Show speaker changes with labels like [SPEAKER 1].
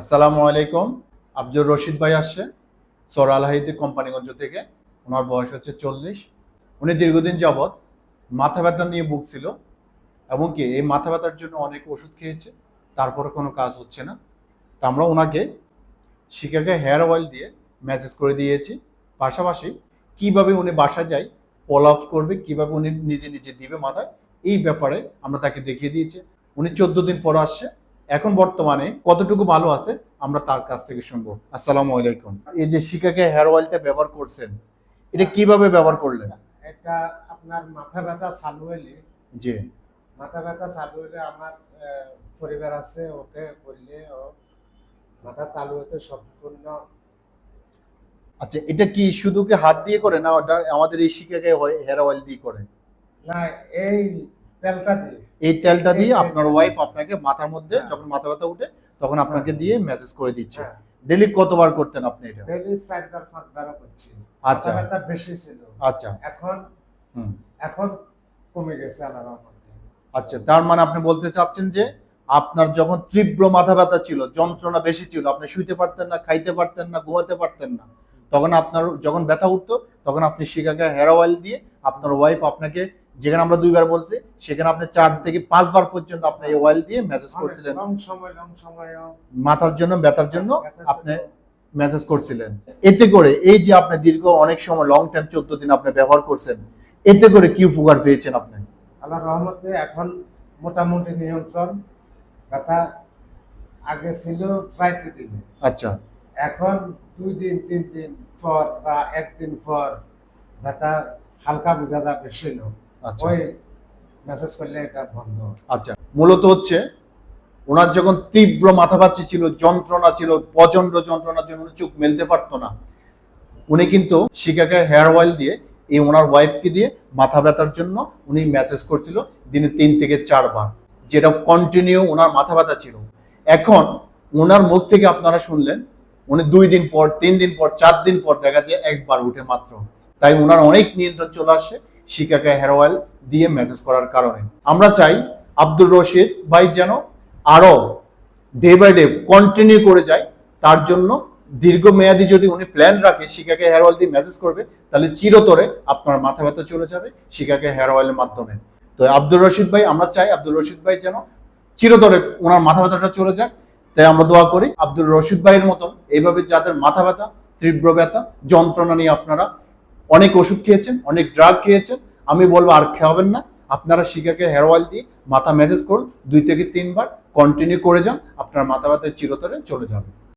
[SPEAKER 1] আসসালামু আলাইকুম। আব্দুর রশিদ ভাই আসছে, সর আলহাইদি কোম্পানিগঞ্জ থেকে। ওনার বয়স হচ্ছে চল্লিশ। উনি দীর্ঘদিন যাবৎ মাথা ব্যথা নিয়ে ভুগছিল এবং কি এই মাথা ব্যথার জন্য অনেক ওষুধ খেয়েছে তারপরে কোনো কাজ হচ্ছে না। তা আমরা ওনাকে শিকাকে হেয়ার অয়েল দিয়ে ম্যাসেজ করে দিয়েছি। পাশাপাশি কীভাবে উনি বাসা যায়, পল অফ করবে, কীভাবে উনি নিজে নিজে দিবে মাথায়, এই ব্যাপারে আমরা তাকে দেখিয়ে দিয়েছি। উনি চোদ্দ দিন পর আসছে এখন বর্তমানে কতটুকু ভালো আছে আমরা তার কাছ থেকে শুনব। আসসালামু আলাইকুম। এই যে শিকাকে হেয়ার অয়েলটা ব্যবহার করছেন এটা কীভাবে ব্যবহার করলেন?
[SPEAKER 2] এটা আপনার মাথা ব্যথা চালু হলে
[SPEAKER 1] জি।
[SPEAKER 2] মাথা ব্যথা চালু হলে আমার পরিবার আছে ওকে বললে ও মাথা চালু হতে সম্পূর্ণ
[SPEAKER 1] আচ্ছা এটা কি শুধু কি হাত দিয়ে করে না ওটা আমাদের এই শিকাকে হেয়ার অয়েল দিয়ে করে?
[SPEAKER 2] না এই তেলটা দিয়ে।
[SPEAKER 1] এই তেলটা দিয়ে আপনার ওয়াইফ আপনাকে মাথার মধ্যে
[SPEAKER 2] হ্যাঁ।
[SPEAKER 1] যখন মাথা ব্যথা উঠে তখন আপনাকে দিয়ে মেসেজ করে দিচ্ছে।
[SPEAKER 2] হ্যাঁ।
[SPEAKER 1] ডেলি কতবার করতেন আপনি এটা?
[SPEAKER 2] ডেলি চারবার পাঁচবার করছি।
[SPEAKER 1] আচ্ছা।
[SPEAKER 2] ব্যথা বেশি ছিল।
[SPEAKER 1] আচ্ছা।
[SPEAKER 2] এখন
[SPEAKER 1] হুম।
[SPEAKER 2] এখন কমে গেছে রহমতে
[SPEAKER 1] আচ্ছা তার মানে আপনি বলতে চাচ্ছেন যে আপনার যখন তীব্র মাথা ব্যথা ছিল যন্ত্রণা বেশি ছিল আপনি শুইতে পারতেন না খাইতে পারতেন না ঘুমাতে পারতেন না তখন আপনার যখন ব্যথা উঠতো তখন আপনি শিকাকে হেয়ার অয়েল দিয়ে আপনার ওয়াইফ আপনাকে যেখানে আমরা দুইবার বলছি সেখানে আপনি চার থেকে পাঁচবার পর্যন্ত আপনি এই অয়েল দিয়ে মেসেজ করছিলেন। মাথার জন্য ব্যথার জন্য আপনি মেসেজ করছিলেন। এতে করে এই যে আপনি দীর্ঘ অনেক সময় লং টাইম চোদ্দ দিন আপনি ব্যবহার করছেন এতে করে কি উপকার পেয়েছেন আপনি?
[SPEAKER 2] আল্লাহ রহমতে এখন মোটামুটি নিয়ন্ত্রণ ব্যথা আগে ছিল প্রায় দিনে।
[SPEAKER 1] আচ্ছা।
[SPEAKER 2] এখন দুই দিন তিন দিন পর বা একদিন পর ব্যথা হালকা বোঝা না
[SPEAKER 1] আচ্ছা
[SPEAKER 2] ওই মেসেজ করলে এটা বন্ধ।
[SPEAKER 1] আচ্ছা মূলত হচ্ছে ওনার যখন তীব্র মাথা ব্যথা ছিল যন্ত্রণা ছিল প্রচণ্ড যন্ত্রণার জন্য চোখ মেলতে পারতো না উনি কিন্তু শিকাকে হেয়ার অয়েল দিয়ে এই ওনার ওয়াইফকে দিয়ে মাথা ব্যথার জন্য উনি মেসেজ করছিল দিনে তিন থেকে চারবার যেটা কন্টিনিউ ওনার মাথা ব্যথা ছিল। এখন ওনার মুখ থেকে আপনারা শুনলেন উনি দুই দিন পর তিন দিন পর চার দিন পর দেখা যায় একবার উঠে মাত্র। তাই ওনার অনেক নিয়ন্ত্রণ চলে আসে শিকাকে হেয়ার অয়েল দিয়ে মেসেজ করার কারণে। আমরা চাই আব্দুর রশিদ ভাই যেন আরও ডে বাই ডে কন্টিনিউ করে যায়। তার জন্য দীর্ঘমেয়াদী যদি উনি প্ল্যান রাখে শিকাকে হেয়ার অয়েল দিয়ে মেসেজ করবে, তাহলে চিরতরে আপনার মাথা ব্যথা চলে যাবে শিকাকে হেয়ার অয়েলের মাধ্যমে। তো আব্দুর রশিদ ভাই, আমরা চাই আব্দুর রশিদ ভাই যেন চিরতরে ওনার মাথা ব্যথাটা চলে যাক। তাই আমরা দোয়া করি আব্দুর রশিদ ভাইয়ের মতন, এইভাবে যাদের মাথা ব্যথা, তীব্র ব্যথা, যন্ত্রণা নিয়ে আপনারা অনেক ওষুধ খেয়েছেন, অনেক ড্রাগ খেয়েছেন। আমি বলব আর খাওয়াবেন না। আপনারা শিকাকে হেয়ার অয়েল দিয়ে মাথা ম্যাসেজ করুন, দুই থেকে তিনবার কন্টিনিউ করে যান, আপনার মাথা ব্যথা চিরতরে চলে যাবে।